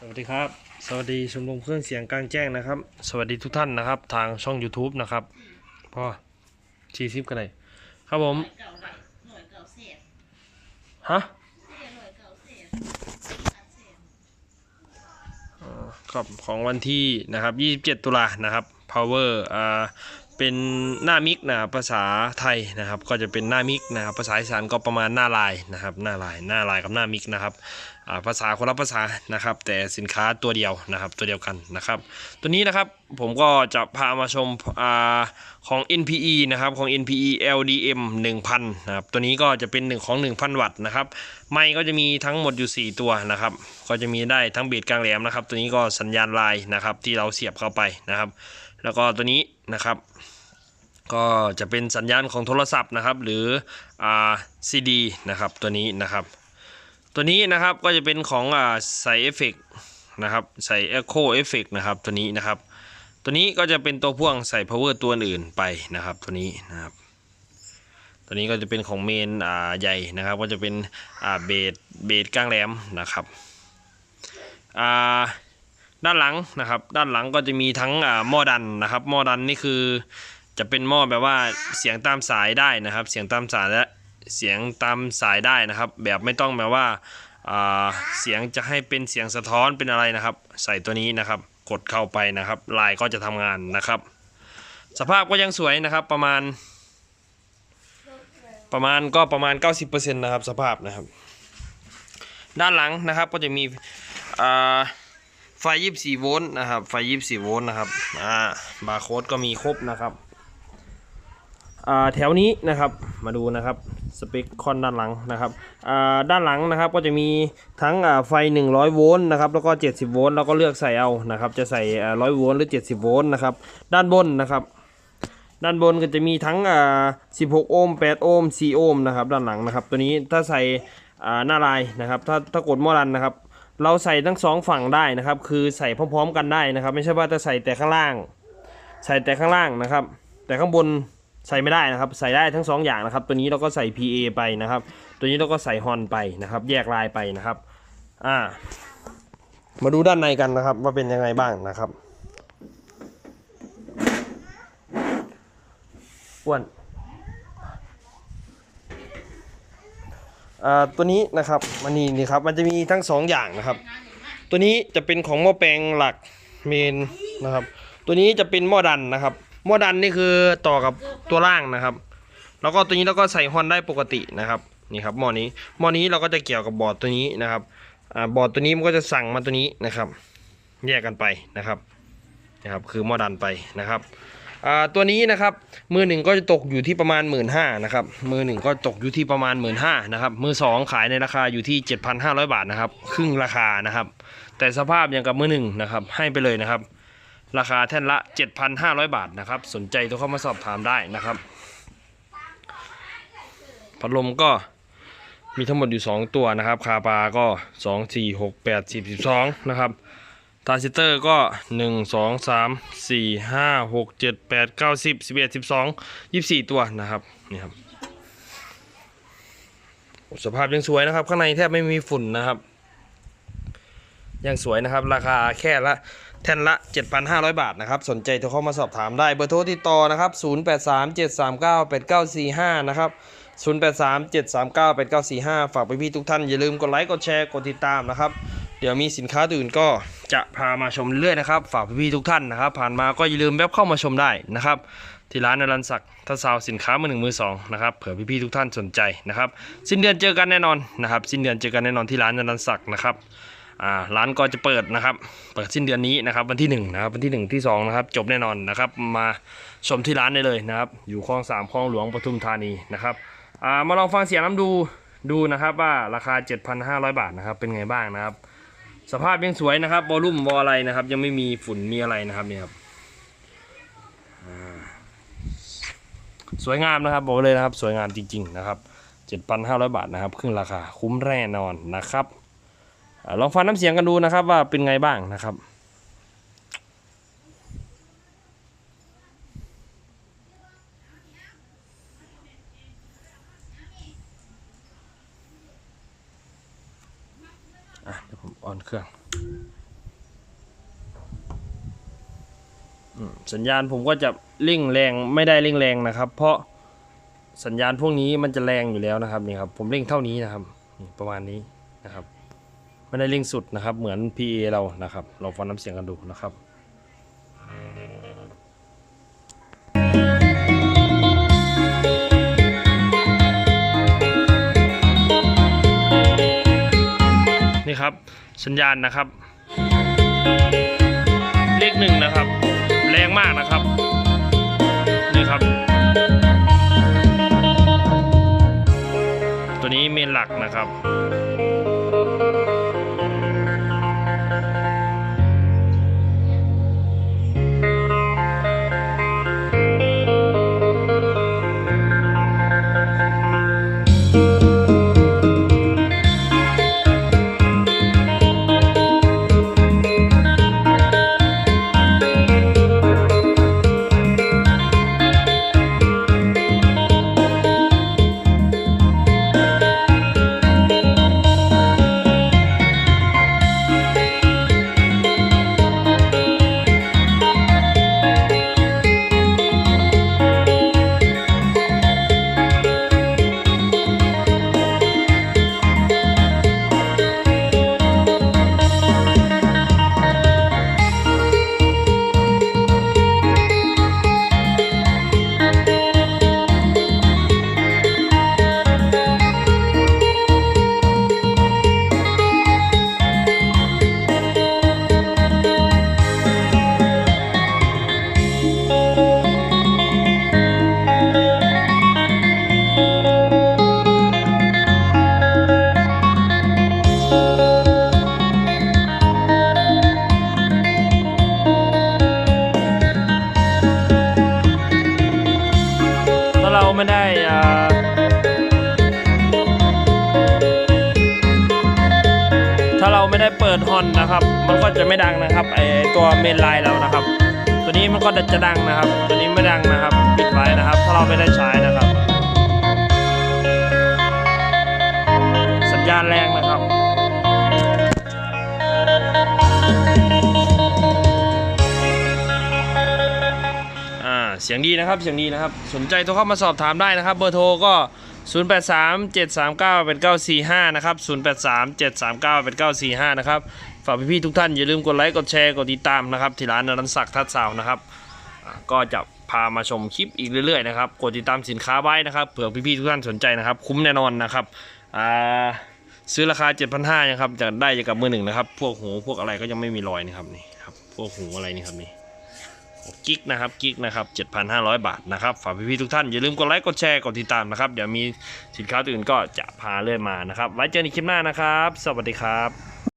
สวัสดีครับ สวัสดีชมรมเครื่องเสียงกลางแจ้งนะครับ สวัสดีทุกท่านนะครับ ทางช่อง YouTube นะครับพ่อชีซิปกันเลยครับผมฮะเสียหน่วยเก่าเศษอันเศษครับของวันที่นะครับ 27 ตุลานะครับ power อ่า เป็นหน้ามิกนะครับภาษาไทยนะครับ ก็จะเป็นหน้ามิกนะครับ ภาษาอีสานก็ประมาณหน้าลายนะครับ หน้าลายหน้าลายกับหน้ามิกนะครับภาษาคนละภาษานะครับ แต่สินค้าตัวเดียวนะครับ ตัวเดียวกันนะครับ ตัวนี้นะครับผมก็จะพามาชมอของ NPE นะครับของ NPE LDM 1000นะครับตัวนี้ก็จะเป็นหนึ่งของ 1,000 วัตต์นะครับไมค์ก็จะมีทั้งหมดอยู่ 4 ตัวนะครับ ก็จะมีได้ทั้งเบสกลางแหลมนะครับ ตัวนี้ก็สัญญาณลายนะครับที่เราเสียบเข้าไปนะครับ แล้วก็ตัวนี้ นะครับ ก็จะเป็นสัญญาณของโทรศัพท์นะครับ หรืออ่าซีดีนะครับตัวนี้นะครับ ตัวนี้นะครับก็จะเป็นของอ่าใส่เอฟเฟกนะครับใส่ Echo Effect นะครับตัวนี้นะครับ ตัวนี้ก็จะเป็นตัวพ่วงใส่ power ตัวอื่นไปนะครับ ตัวนี้นะครับตัวนี้ก็จะเป็นของเมนอ่าใหญ่นะครับ ก็จะเป็นอ่าเบสเบสกลางแหลมนะครับอ่า ด้านหลังนะครับ ด้านหลังก็จะมีทั้งหม้อดันนะครับหม้อดันนี่คือจะเป็นหม้อแบบว่าเสียงตามสายได้นะครับ เสียงตามสายและเสียงตามสายได้นะครับ แบบไม่ต้องแบบว่าเสียงจะให้เป็นเสียงสะท้อนเป็นอะไรนะครับ ใส่ตัวนี้นะครับ กดเข้าไปนะครับ ลายก็จะทำงานนะครับ สภาพก็ยังสวยนะครับประมาณ ประมาณก็ประมาณ 90%นะครับสภาพนะครับ ด้านหลังนะครับก็จะมีอ่า ไฟ 24 โวลต์นะครับ ไฟ 24 โวลต์นะครับ อ่า บาร์โค้ดก็มีครบนะครับ อ่า แถวนี้นะครับ มาดูนะครับ สเปคคอนด้านหลังนะครับ อ่า ด้านหลังนะครับ ก็จะมีทั้งอ่าไฟ 100 โวลต์นะครับ แล้วก็ 70 โวลต์ แล้วก็เลือกใส่เอา นะครับ จะใส่อ่า100 โวลต์ หรือ 70 โวลต์ นะครับ ด้านบนนะครับ ด้านบนก็จะมีทั้งอ่า16 โอห์ม 8 โอห์ม 4 โอห์ม นะครับ ด้านหลังนะครับ ตัวนี้ถ้าใส่อ่าหน้าลายนะครับ ถ้าถ้ากดมอรันนะครับ เราใส่ทั้งสองฝั่งได้นะครับ คือใส่พร้อมๆกันได้นะครับ ไม่ใช่ว่าจะใส่แต่ข้างล่าง ใส่แต่ข้างล่างนะครับ แต่ข้างบนใส่ไม่ได้นะครับ ใส่ได้ทั้งสองอย่างนะครับ ตัวนี้เราก็ใส่ PA ไปนะครับ ตัวนี้เราก็ใส่ฮอนไปนะครับ แยกลายไปนะครับ อ่า มาดูด้านในกันนะครับ ว่าเป็นยังไงบ้างนะครับอ้วนอ่า ตัวนี้นะครับมันนี่นี่ครับมันจะมีทั้งสองอย่างนะครับ ตัวนี้จะเป็นของหม้อแปลงหลักเมนนะครับ ตัวนี้จะเป็นหม้อดันนะครับ หม้อดันนี่คือต่อกับตัวล่างนะครับ แล้วก็ตัวนี้เราก็ใส่ฮอนได้ปกตินะครับนี่ครับหม้อนี้หม้อนี้เราก็จะเกี่ยวกับบอร์ดตัวนี้นะครับอบอร์ดตัวนี้มันก็จะสั่งมาตัวนี้นะครับ แยกกันไปนะครับนะครับ คือหม้อดันไปนะครับ ตัวนี้นะครับมือหนึ่งก็จะตกอยู่ที่ประมาณ 1 5ื่นนะครับมือหนึ่งก็ตกอยู่ที่ประมาณ 1 5ื่นนะครับมือสองขายในราคาอยู่ที่ 7,500 บาทนะครับครึ่งราคานะครับแต่สภาพอย่างกับมือหนึ่งนะครับให้ไปเลยนะครับ ราคาแท่นละ 7,500 บาทนะครับสนใจโทรเข้ามาสอบถามได้นะครับพัดลมก็มีทั้งหมดอยู่ 2 ตัวนะครับ คาปาก็ 2 4 6 8 10 12 นะครับ ทราซิเตอร์ก็ 1 2 3 4 5 6 7 8 9 10 11 12 24 ตัวนะครับนี่ครับสภาพยังสวยนะครับ ข้างในแทบไม่มีฝุ่นนะครับยังสวยนะครับ ราคาแค่ละแท่นละ 7,500 บาทนะครับ สนใจโทรเข้ามาสอบถามได้เบอร์โทรติดต่อนะครับ 083 739 8945 นะครับ 083 739 8945 ฝากไปพี่ทุกท่านอย่าลืมกดไลค์กดแชร์กดติดตามนะครับ เดี๋ยวมีสินค้าอื่นก็จะพามาชมเรื่อยนะครับ ฝากพี่ๆทุกท่านนะครับ ผ่านมาก็อย่าลืมแวบเข้ามาชมได้นะครับ ที่ร้านนรันศักดิ์ถ้าสาวสินค้ามือหนึ่งมือสองนะครับเผื่อพี่ๆทุกท่านสนใจนะครับ สิ้นเดือนเจอกันแน่นอนนะครับ สิ้นเดือนเจอกันแน่นอนที่ร้านนรันศักดิ์นะครับอ่าร้านก็จะเปิดนะครับ เปิดสิ้นเดือนนี้นะครับ วันที่หนึ่งนะครับวันที่หนึ่งที่สองนะครับจบแน่นอนนะครับ มาชมที่ร้านได้เลยนะครับ อยู่คลองสามคลองหลวงปทุมธานีนะครับอ่ามาลองฟังเสียงน้ำดูดูนะครับว่าราคา 7,500 บาทนะครับเป็นไงบ้างนะครับ สภาพยังสวยนะครับวอลลุ่มวอลอะไรนะครับ ยังไม่มีฝุ่นมีอะไรนะครับเนี่ยครับสวยงามนะครับบอกเลยนะครับ สวยงามจริง ๆ นะครับ 7,500 บาทนะครับครึ่งราคาคุ้มแน่นอนนะครับอลองฟังน้ำเสียงกันดูนะครับว่าเป็นไงบ้างนะครับ อ่อนเครื่องสัญญาณผมก็จะเร่งแรงไม่ได้เร่งแรงนะครับ เพราะสัญญาณพวกนี้มันจะแรงอยู่แล้วนะครับนี่ครับผมเร่งเท่านี้นะครับประมาณนี้นะครับไม่ได้เร่งสุดนะครับ เหมือน PA เรานะครับลองฟังน้ำเสียงกันดูนะครับ สัญญาณนะครับ เลขหนึ่งนะครับ แรงมากนะครับนี่ครับ ตัวนี้เมนหลักนะครับ ได้เปิดฮอนนะครับ มันก็จะไม่ดังนะครับไอตัวเมนไลน์เรานะครับ ตัวนี้มันก็จะดังนะครับ ตัวนี้ไม่ดังนะครับ ปิดไว้นะครับ ถ้าเราไม่ได้ใช้นะครับ สัญญาณแรงนะครับอ่าเสียงดีนะครับเสียงดีนะครับ สนใจโทรเข้ามาสอบถามได้นะครับ เบอร์โทรก็ 083 739เป็น945 นะครับ 083 739เป็น945 นะครับ ฝากพี่ๆทุกท่านอย่าลืมกดไลค์ กดแชร์ กดติดตามนะครับ ที่ร้านนรันศักดิ์ทัดสาวนะครับ ก็จะพามาชมคลิปอีกเรื่อยๆนะครับ กดติดตามสินค้าไว้นะครับเผื่อพี่ๆทุกท่านสนใจนะครับ คุ้มแน่นอนนะครับอ่าซื้อราคา 7,500นะครับจะได้จากกับมือหนึ่งนะครับ พวกหูพวกอะไรก็ยังไม่มีรอยนะครับนี่ครับ พวกหูอะไรนี่ครับนี่ กิกนะครับกิกนะครับ7,500 บาทนะครับฝากพี่ๆทุกท่านอย่าลืมกดไลค์กดแชร์กดติดตามนะครับเดี๋ยวมีสินค้าวอื่นก็จะพาเรื่อยมานะครับไว้เจอกันในคลิปหน้านะครับ สวัสดีครับ